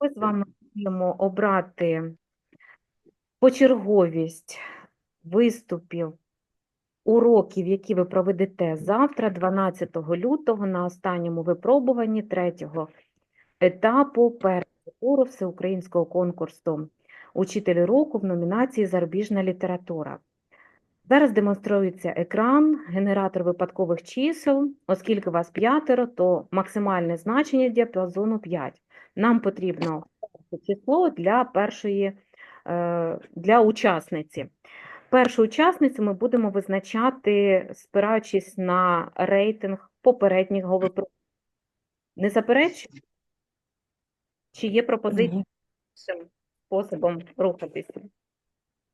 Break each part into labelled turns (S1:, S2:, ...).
S1: Ми з вами маємо обрати почерговість виступів, уроків, які ви проведете завтра, 12 лютого, на останньому випробуванні третього етапу першого всеукраїнського конкурсу «Учитель року» в номінації «Зарубіжна література». Зараз демонструється екран, генератор випадкових чисел. Оскільки вас п'ятеро, то максимальне значення діапазону 5. Нам потрібно число для першої, е, для учасниці. Першу учасницю ми будемо визначати, спираючись на рейтинг попередніх голопро. Не заперечуєте? Чи є пропозиції іншим способом рухатися?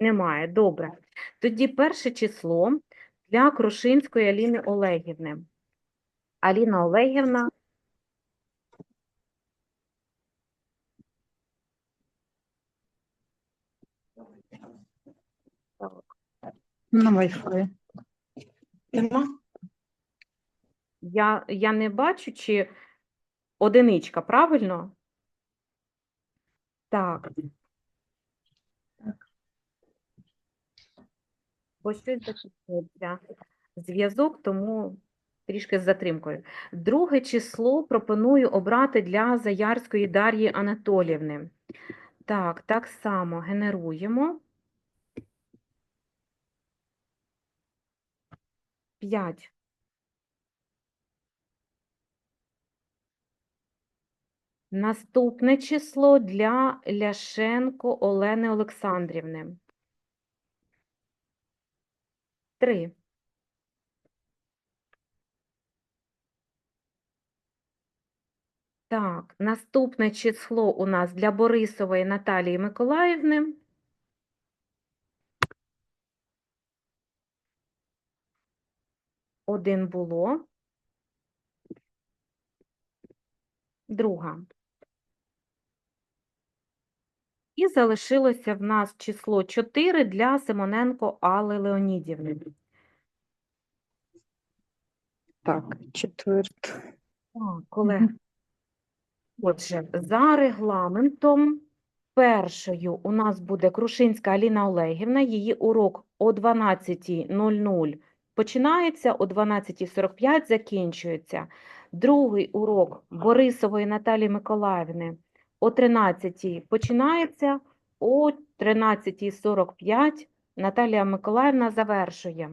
S1: Немає. Добре. Тоді перше число для Крушинської Аліни Олегівни. Аліна Олегівна,
S2: На Wi-Fi.
S3: Нема?
S1: я, я не бачу, чи одиничка, правильно? Так. Бо щось закінчується зв'язок, тому трішки з затримкою. Друге число пропоную обрати для Заярської Дар'ї Анатоліївни. Так, так само генеруємо. 5. Наступне число для Ляшенко Олени Олександрівни. 3. Так, наступне число у нас для Борисової Наталії Миколаївни. Один було. Друга. І залишилося в нас число 4 для Симоненко Алли Леонідівни.
S2: Так, четверт.
S1: Так, колеги. Отже, за регламентом першою у нас буде Крушинська Аліна Олегівна. Її урок о 12.00 починається, о 12.45 закінчується. Другий урок Борисової Наталії Миколаївни о 13.00 починається, о 13.45 Наталія Миколаївна завершує.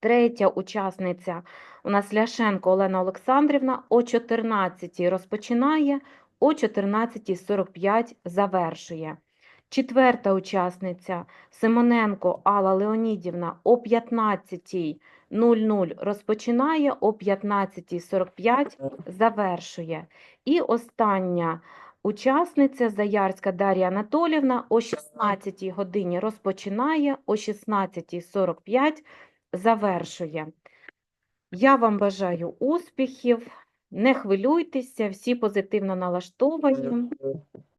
S1: Третя учасниця. У нас Ляшенко Олена Олександрівна о 14-й розпочинає, о 14.45 завершує. Четверта учасниця Симоненко Алла Леонідівна о 15.00 розпочинає, о 15.45 завершує. І остання учасниця Заярська Дар'я Анатолівна о 16 годині розпочинає, о 16.45 завершує. Я вам бажаю успіхів, не хвилюйтеся, всі позитивно налаштовані.